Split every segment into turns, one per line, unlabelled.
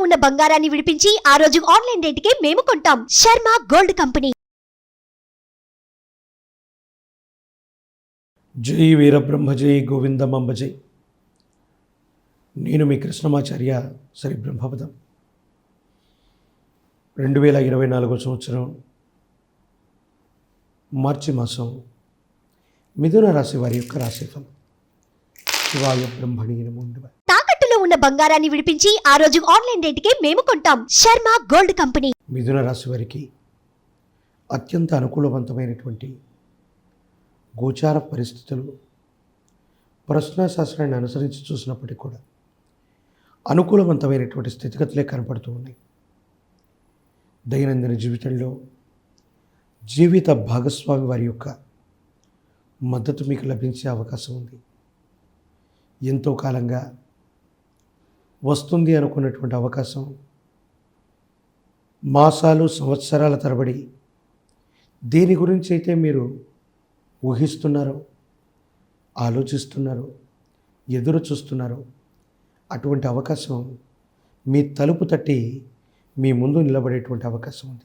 ఉన్న బంగారాన్ని విడిపించి ఆ రోజు ఆన్లైన్ రేటుకే మేము కొంటాం. Sharma gold company.
జై వీరబ్రహ్మ జై గోవిందమంబ జై. నేను మీ కృష్ణమాచార్య శ్రీ బ్రహ్మపదం రెండు వేల ఇరవై నాలుగో సంవత్సరం మార్చి మాసం మిథున రాశి వారి యొక్క రాశిఫలం. శివాయ బ్రహ్మణి
ఉన్న బంగారాన్ని విడిపించి ఆ రోజు ఆన్లైన్ రేటుకే మేము కొంటాం. Sharma gold company.
మిథున రాశి వారికి అత్యంత అనుకూలవంతమైనటువంటి గోచార పరిస్థితులు ప్రశ్న శాస్త్రాన్ని అనుసరించి చూసినప్పటికీ కూడా అనుకూలవంతమైనటువంటి స్థితిగతులే కనపడుతూ ఉన్నాయి. దైనందిన జీవితంలో జీవిత భాగస్వామి వారి యొక్క మద్దతు మీకు లభించే అవకాశం ఉంది. ఎంతో కాలంగా వస్తుంది అనుకున్నటువంటి అవకాశం. మాసాలు సంవత్సరాల తరబడి దేని గురించి అయితే మీరు ఊహిస్తున్నారో ఆలోచిస్తున్నారో ఎదురు చూస్తున్నారో. అటువంటి అవకాశం మీ తలుపు తట్టి మీ ముందు నిలబడేటువంటి అవకాశం ఉంది.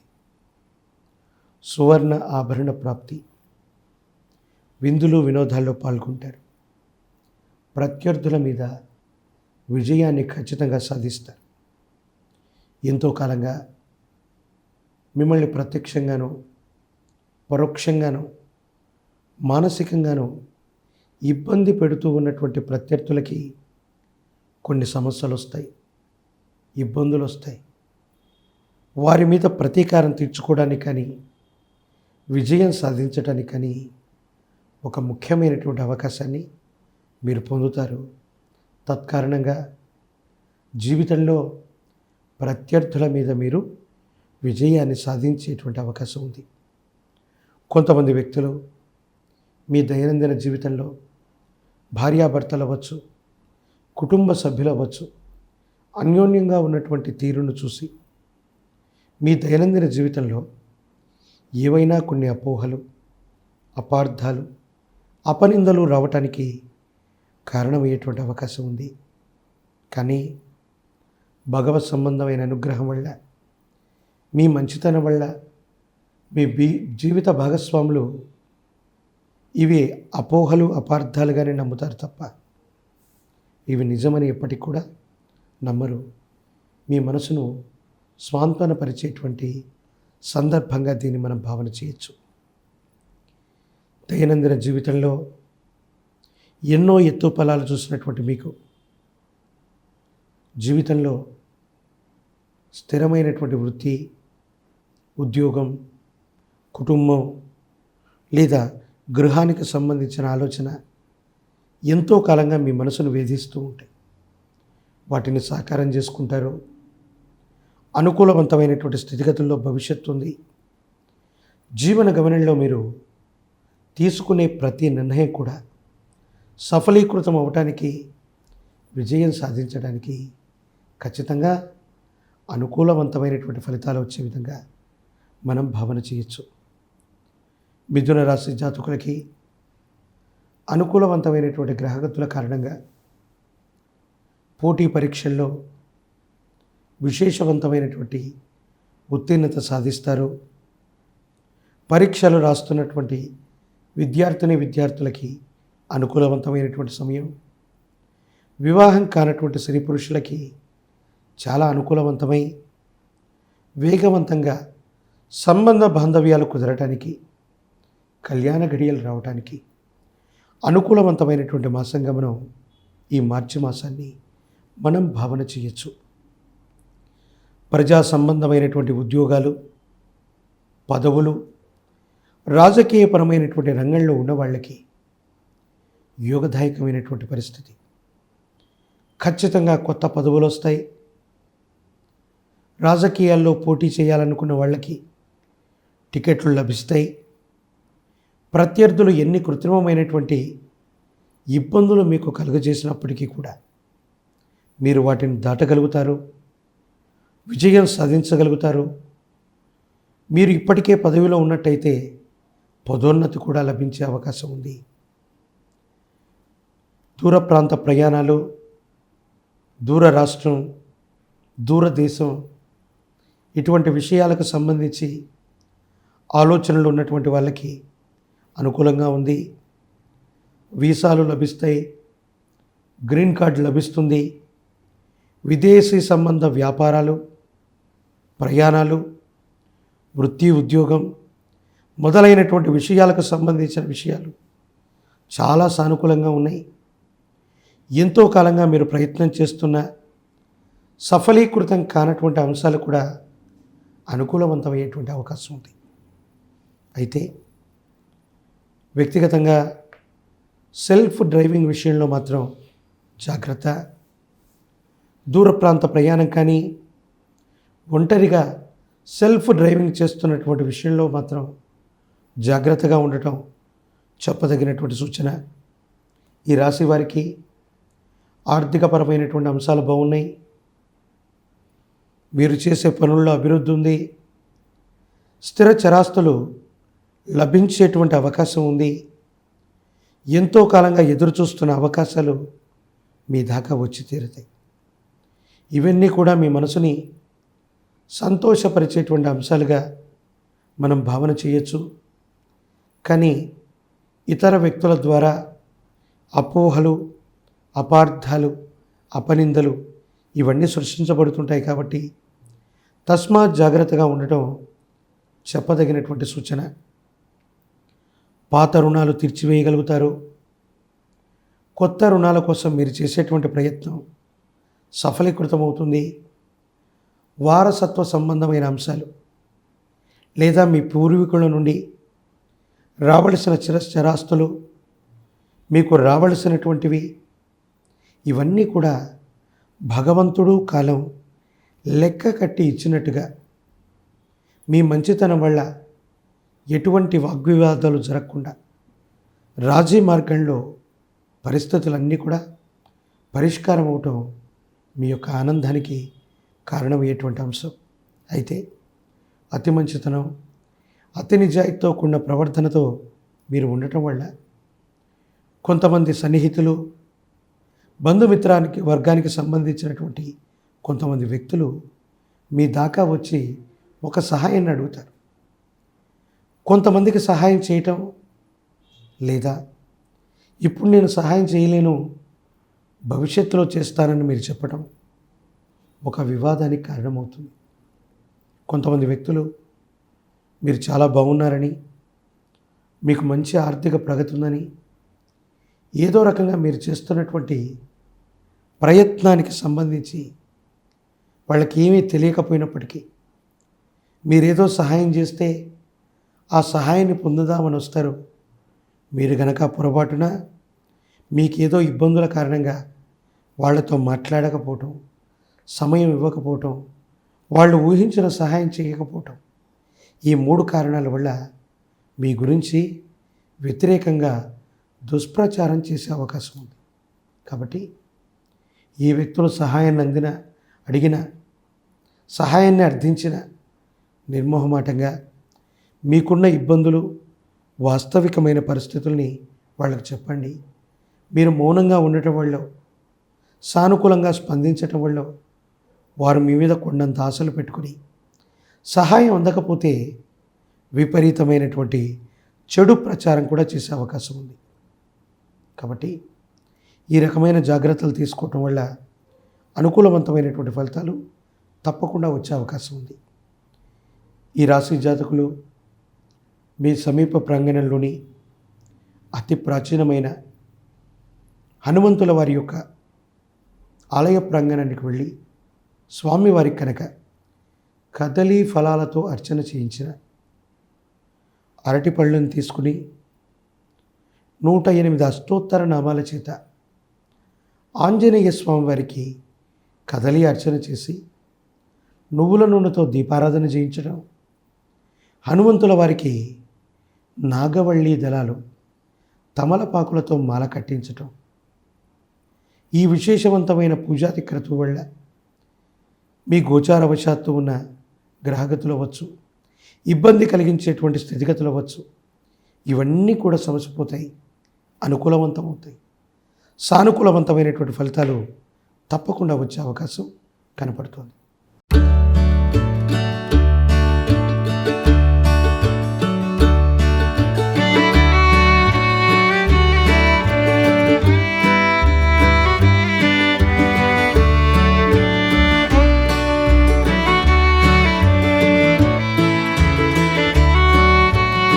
సువర్ణ ఆభరణ ప్రాప్తి. విందులు వినోదాల్లో పాల్గొంటారు. ప్రత్యర్థుల మీద విజయాన్ని ఖచ్చితంగా సాధిస్తారు. ఎంతో కాలంగా మిమ్మల్ని ప్రత్యక్షంగాను పరోక్షంగాను మానసికంగాను ఇబ్బంది పెడుతూ ఉన్నటువంటి ప్రత్యర్థులకి కొన్ని సమస్యలు వస్తాయి ఇబ్బందులు వస్తాయి. వారి మీద ప్రతీకారం తీర్చుకోవడానికి కానీ విజయం సాధించడానికి కానీ ఒక ముఖ్యమైనటువంటి అవకాశాన్ని మీరు పొందుతారు. తత్కారణంగా జీవితంలో ప్రత్యర్థుల మీద మీరు విజయాన్ని సాధించేటువంటి అవకాశం ఉంది. కొంతమంది వ్యక్తులు మీ దైనందిన జీవితంలో భార్యాభర్తలు అవ్వచ్చు కుటుంబ సభ్యులు అవ్వచ్చు అన్యోన్యంగా ఉన్నటువంటి తీరును చూసి మీ దైనందిన జీవితంలో ఏవైనా కొన్ని అపోహలు అపార్థాలు అపనిందలు రావటానికి కారణమయ్యేటువంటి అవకాశం ఉంది. కానీ భగవత్ సంబంధమైన అనుగ్రహం వల్ల మీ మంచితనం వల్ల మీ బీ జీవిత భాగస్వాములు ఇవి అపోహలు అపార్థాలుగానే నమ్ముతారు తప్ప ఇవి నిజమని ఎప్పటికి కూడా నమ్మరు. మీ మనసును స్వాంతనపరిచేటువంటి సందర్భంగా దీన్ని మనం భావన చేయొచ్చు. దైనందిన జీవితంలో ఎన్నో ఎత్తు ఫలాలు చూసినటువంటి మీకు జీవితంలో స్థిరమైనటువంటి వృత్తి ఉద్యోగం కుటుంబం లేదా గృహానికి సంబంధించిన ఆలోచన ఎంతో కాలంగా మీ మనసును వేధిస్తూ ఉంటాయి. వాటిని సాకారం చేసుకుంటారు. అనుకూలవంతమైనటువంటి స్థితిగతుల్లో భవిష్యత్తు ఉంది. జీవన గమనంలో మీరు తీసుకునే ప్రతి నిర్ణయం కూడా సఫలీకృతం అవ్వటానికి విజయం సాధించడానికి ఖచ్చితంగా అనుకూలవంతమైనటువంటి ఫలితాలు వచ్చే విధంగా మనం భావన చేయొచ్చు. మిథున రాశి జాతకులకి అనుకూలవంతమైనటువంటి గ్రహగతుల కారణంగా పోటీ పరీక్షల్లో విశేషవంతమైనటువంటి ఉత్తీర్ణత సాధిస్తారు. పరీక్షలు రాస్తున్నటువంటి విద్యార్థిని విద్యార్థులకి అనుకూలవంతమైనటువంటి సమయం. వివాహం కానటువంటి స్త్రీ పురుషులకి చాలా అనుకూలవంతమై వేగవంతంగా సంబంధ బాంధవ్యాలు కుదరటానికి కళ్యాణ గడియలు రావటానికి అనుకూలవంతమైనటువంటి మాసంగా మనం ఈ మార్చి మాసాన్ని మనం భావన చేయొచ్చు. ప్రజా సంబంధమైనటువంటి ఉద్యోగాలు పదవులు రాజకీయపరమైనటువంటి రంగంలో ఉన్న వాళ్ళకి యోగదాయకమైనటువంటి పరిస్థితి. ఖచ్చితంగా కొత్త పదవులు వస్తాయి. రాజకీయాల్లో పోటీ చేయాలనుకున్న వాళ్ళకి టికెట్లు లభిస్తాయి. ప్రత్యర్థులు ఎన్ని కృత్రిమమైనటువంటి ఇబ్బందులు మీకు కలుగజేసినప్పటికీ కూడా మీరు వాటిని దాటగలుగుతారు. విజయం సాధించగలుగుతారు. మీరు ఇప్పటికే పదవిలో ఉన్నట్టయితే పదోన్నతి కూడా లభించే అవకాశం ఉంది. దూర ప్రాంత ప్రయాణాలు దూర రాష్ట్రం దూరదేశం ఇటువంటి విషయాలకు సంబంధించి ఆలోచనలు ఉన్నటువంటి వాళ్ళకి అనుకూలంగా ఉంది. వీసాలు లభిస్తాయి గ్రీన్ కార్డు లభిస్తుంది విదేశీ సంబంధ వ్యాపారాలు ప్రయాణాలు వృత్తి ఉద్యోగం మొదలైనటువంటి విషయాలకు సంబంధించిన విషయాలు చాలా సానుకూలంగా ఉన్నాయి. ఎంతో కాలంగా మీరు ప్రయత్నం చేస్తున్న సఫలీకృతం కానటువంటి అంశాలు కూడా అనుకూలవంతమయ్యేటువంటి అవకాశం ఉంది. అయితే వ్యక్తిగతంగా సెల్ఫ్ డ్రైవింగ్ విషయంలో మాత్రం జాగ్రత్త. దూర ప్రాంత ప్రయాణం కానీ ఒంటరిగా సెల్ఫ్ డ్రైవింగ్ చేస్తున్నటువంటి విషయంలో మాత్రం జాగ్రత్తగా ఉండటం చెప్పదగినటువంటి సూచన. ఈ రాశి వారికి ఆర్థికపరమైనటువంటి అంశాలు బాగున్నాయి. మీరు చేసే పనుల్లో అభివృద్ధి ఉంది. స్థిర చరాస్తులు లభించేటువంటి అవకాశం ఉంది. ఎంతో కాలంగా ఎదురు చూస్తున్న అవకాశాలు మీ దాకా వచ్చి తీరుతాయి. ఇవన్నీ కూడా మీ మనసుని సంతోషపరిచేటువంటి అంశాలుగా మనం భావన చేయొచ్చు. కానీ ఇతర వ్యక్తుల ద్వారా అపోహలు అపార్థాలు అపనిందలు ఇవన్నీ సృష్టించబడుతుంటాయి కాబట్టి తస్మాత్ జాగ్రత్తగా ఉండటం చెప్పదగినటువంటి సూచన. పాత రుణాలు తీర్చివేయగలుగుతారు. కొత్త రుణాల కోసం మీరు చేసేటువంటి ప్రయత్నం సఫలీకృతమవుతుంది. వారసత్వ సంబంధమైన అంశాలు లేదా మీ పూర్వీకుల నుండి రావలసిన చిరస్థిరాస్తులు మీకు రావలసినటువంటివి ఇవన్నీ కూడా భగవంతుడు కాలం లెక్క కట్టి ఇచ్చినట్టుగా మీ మంచితనం వల్ల ఎటువంటి వాగ్వివాదాలు జరగకుండా రాజీ మార్గంలో పరిస్థితులన్నీ కూడా పరిష్కారం అవటం మీ యొక్క ఆనందానికి కారణమయ్యేటువంటి అంశం. అయితే అతి మంచితనం అతి నిజాయితీతో కూడిన ప్రవర్తనతో మీరు ఉండటం వల్ల కొంతమంది సన్నిహితులు బంధుమిత్రానికి వర్గానికి సంబంధించినటువంటి కొంతమంది వ్యక్తులు మీ దాకా వచ్చి ఒక సహాయాన్ని అడుగుతారు. కొంతమందికి సహాయం చేయటం లేదా ఇప్పుడు నేను సహాయం చేయలేను భవిష్యత్తులో చేస్తానని మీరు చెప్పడం ఒక వివాదానికి కారణమవుతుంది. కొంతమంది వ్యక్తులు మీరు చాలా బాగున్నారని మీకు మంచి ఆర్థిక ప్రగతి ఉందని ఏదో రకంగా మీరు చేస్తున్నటువంటి ప్రయత్నానికి సంబంధించి వాళ్ళకి ఏమీ తెలియకపోయినప్పటికీ మీరేదో సహాయం చేస్తే ఆ సహాయాన్ని పొందుదామని వస్తారు. మీరు గనక పొరపాటున మీకేదో ఇబ్బందుల కారణంగా వాళ్ళతో మాట్లాడకపోవటం సమయం ఇవ్వకపోవటం వాళ్ళు ఊహించిన సహాయం చేయకపోవటం ఈ మూడు కారణాల వల్ల మీ గురించి వ్యతిరేకంగా దుష్ప్రచారం చేసే అవకాశం ఉంది. కాబట్టి ఈ వ్యక్తులు సహాయాన్ని అందిన అడిగిన సహాయాన్ని అర్థించిన నిర్మోహమాటంగా మీకున్న ఇబ్బందులు వాస్తవికమైన పరిస్థితుల్ని వాళ్ళకి చెప్పండి. మీరు మౌనంగా ఉండటం వల్ల సానుకూలంగా స్పందించటం వల్ల వారు మీ మీద కొండంత ఆశలు పెట్టుకుని సహాయం అందకపోతే విపరీతమైనటువంటి చెడు ప్రచారం కూడా చేసే అవకాశం ఉంది. కాబట్టి ఈ రకమైన జాగ్రత్తలు తీసుకోవటం వల్ల అనుకూలవంతమైనటువంటి ఫలితాలు తప్పకుండా వచ్చే అవకాశం ఉంది. ఈ రాశి జాతకులు మీ సమీప ప్రాంగణంలోని అతి ప్రాచీనమైన హనుమంతుల వారి యొక్క ఆలయ ప్రాంగణానికి వెళ్ళి స్వామివారికి కనుక కదలీ ఫలాలతో అర్చన చేయించిన అరటి పళ్ళను తీసుకుని నూట ఎనిమిది అష్టోత్తర నామాల చేత ఆంజనేయ స్వామివారికి కదలి అర్చన చేసి నువ్వుల నూనెతో దీపారాధన చేయించడం హనుమంతుల వారికి నాగవళ్ళి దళాలు తమలపాకులతో మాల కట్టించటం ఈ విశేషవంతమైన పూజాతి క్రతువు వల్ల మీ గోచారవశాత్తు ఉన్న గ్రహగతులు అవ్వచ్చు ఇబ్బంది కలిగించేటువంటి స్థితిగతులు అవ్వచ్చు ఇవన్నీ కూడా సమసిపోతాయి. అనుకూలవంతమవుతాయి. సానుకూలవంతమైనటువంటి ఫలితాలు తప్పకుండా వచ్చే అవకాశం కనపడుతుంది.